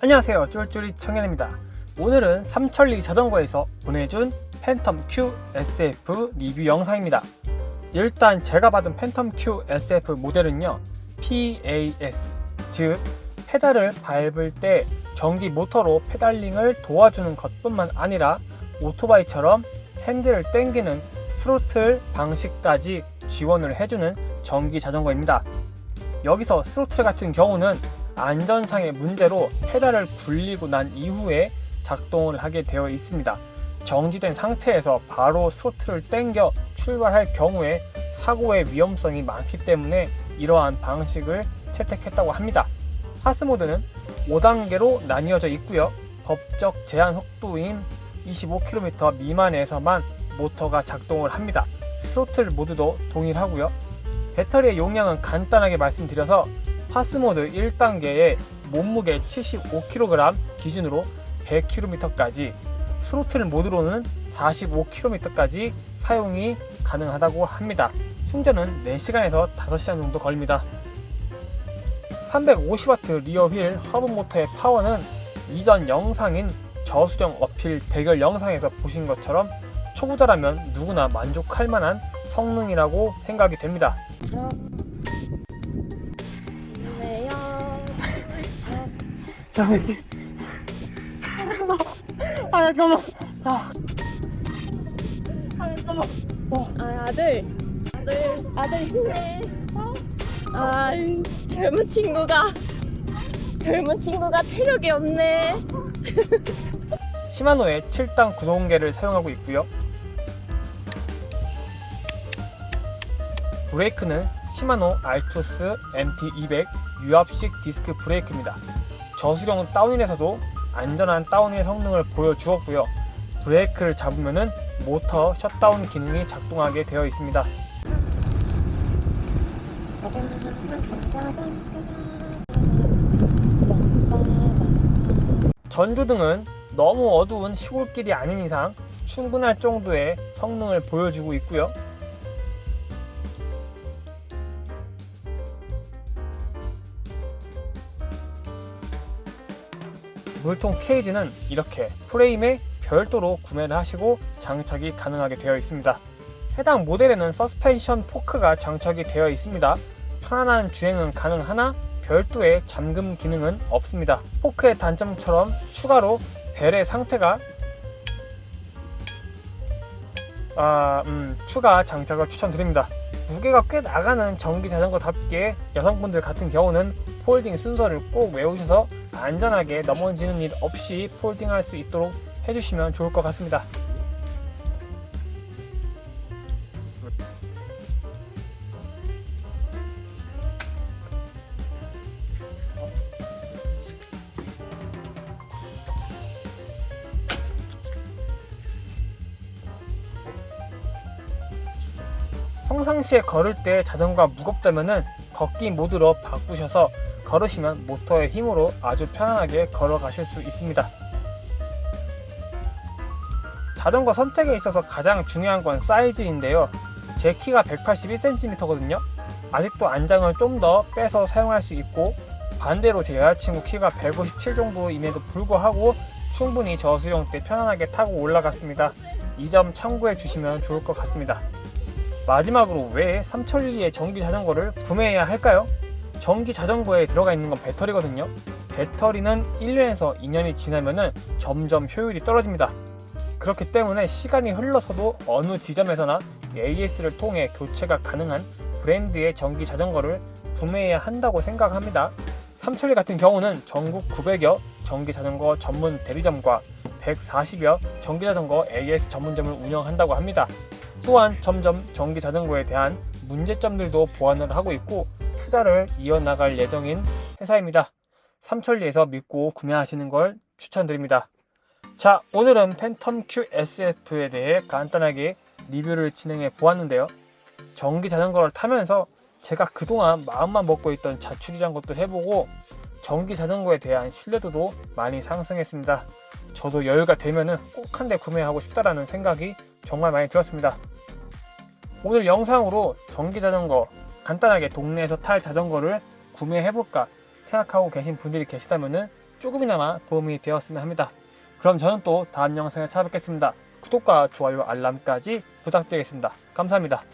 안녕하세요. 쫄쫄이 청년입니다. 오늘은 삼천리 자전거에서 보내준 팬텀 Q SF 리뷰 영상입니다. 일단 제가 받은 팬텀 Q SF 모델은요 PAS 즉 페달을 밟을 때 전기 모터로 페달링을 도와주는 것뿐만 아니라 오토바이처럼 핸들을 당기는 스로틀 방식까지 지원을 해주는 전기 자전거입니다. 여기서 스로틀 같은 경우는 안전상의 문제로 페달을 굴리고 난 이후에 작동을 하게 되어 있습니다. 정지된 상태에서 바로 스로틀을 당겨 출발할 경우에 사고의 위험성이 많기 때문에 이러한 방식을 채택했다고 합니다. 파스 모드는 5단계로 나뉘어져 있고요. 법적 제한 속도인 25km 미만에서만 모터가 작동을 합니다. 스로틀 모드도 동일하고요. 배터리의 용량은 간단하게 말씀드려서 파스모드 1단계에 몸무게 75kg 기준으로 100km까지 스로틀 모드로는 45km까지 사용이 가능하다고 합니다. 충전은 4시간에서 5시간 정도 걸립니다. 350W 리어 휠 허브 모터의 파워는 이전 영상인 저수령 어필 대결 영상에서 보신 것처럼 초보자라면 누구나 만족할 만한 성능이라고 생각이 됩니다. 저 자, 이렇게. 아, 잠깐만. 아. 아, 잠깐만. 아, 아들 아들 아들 힘내. 아 젊은 친구가 젊은 친구가 체력이 없네. 시마노의 7단 구동계를 사용하고 있고요. 브레이크는 시마노 알투스 MT200 유압식 디스크 브레이크입니다. 저수령 다운힐에서도 안전한 다운힐 성능을 보여주었고요. 브레이크를 잡으면 모터 셧다운 기능이 작동하게 되어 있습니다. 전조등은 너무 어두운 시골길이 아닌 이상 충분할 정도의 성능을 보여주고 있고요. 물통 케이지는 이렇게 프레임에 별도로 구매를 하시고 장착이 가능하게 되어 있습니다. 해당 모델에는 서스펜션 포크가 장착이 되어 있습니다. 편안한 주행은 가능하나 별도의 잠금 기능은 없습니다. 포크의 단점처럼 추가로 벨의 상태가 아, 음, 추가 장착을 추천드립니다. 무게가 꽤 나가는 전기 자전거답게 여성분들 같은 경우는 폴딩 순서를 꼭 외우셔서 안전하게 넘어지는 일 없이 폴딩할 수 있도록 해주시면 좋을 것 같습니다. 평상시에 걸을 때 자전거가 무겁다면은 걷기 모드로 바꾸셔서 걸으시면 모터의 힘으로 아주 편안하게 걸어가실 수 있습니다. 자전거 선택에 있어서 가장 중요한 건 사이즈인데요. 제 키가 181cm거든요. 아직도 안장을 좀 더 빼서 사용할 수 있고 반대로 제 여자친구 키가 157 정도임에도 불구하고 충분히 저수령 때 편안하게 타고 올라갔습니다. 이 점 참고해 주시면 좋을 것 같습니다. 마지막으로 왜 삼천리의 전기 자전거를 구매해야 할까요? 전기 자전거에 들어가 있는 건 배터리거든요. 배터리는 1년에서 2년이 지나면은 점점 효율이 떨어집니다. 그렇기 때문에 시간이 흘러서도 어느 지점에서나 AS를 통해 교체가 가능한 브랜드의 전기 자전거를 구매해야 한다고 생각합니다. 삼천리 같은 경우는 전국 900여 전기 자전거 전문 대리점과 140여 전기 자전거 AS 전문점을 운영한다고 합니다. 또한 점점 전기 자전거에 대한 문제점들도 보완을 하고 있고 투자를 이어나갈 예정인 회사입니다. 삼천리에서 믿고 구매하시는 걸 추천드립니다. 자, 오늘은 팬텀 Q SF에 대해 간단하게 리뷰를 진행해 보았는데요. 전기 자전거를 타면서 제가 그동안 마음만 먹고 있던 자출이란 것도 해보고 전기 자전거에 대한 신뢰도도 많이 상승했습니다. 저도 여유가 되면은 꼭 한 대 구매하고 싶다라는 생각이 정말 많이 들었습니다. 오늘 영상으로 전기 자전거 간단하게 동네에서 탈 자전거를 구매해볼까 생각하고 계신 분들이 계시다면은 조금이나마 도움이 되었으면 합니다. 그럼 저는 또 다음 영상에 찾아뵙겠습니다. 구독과 좋아요 알람까지 부탁드리겠습니다. 감사합니다.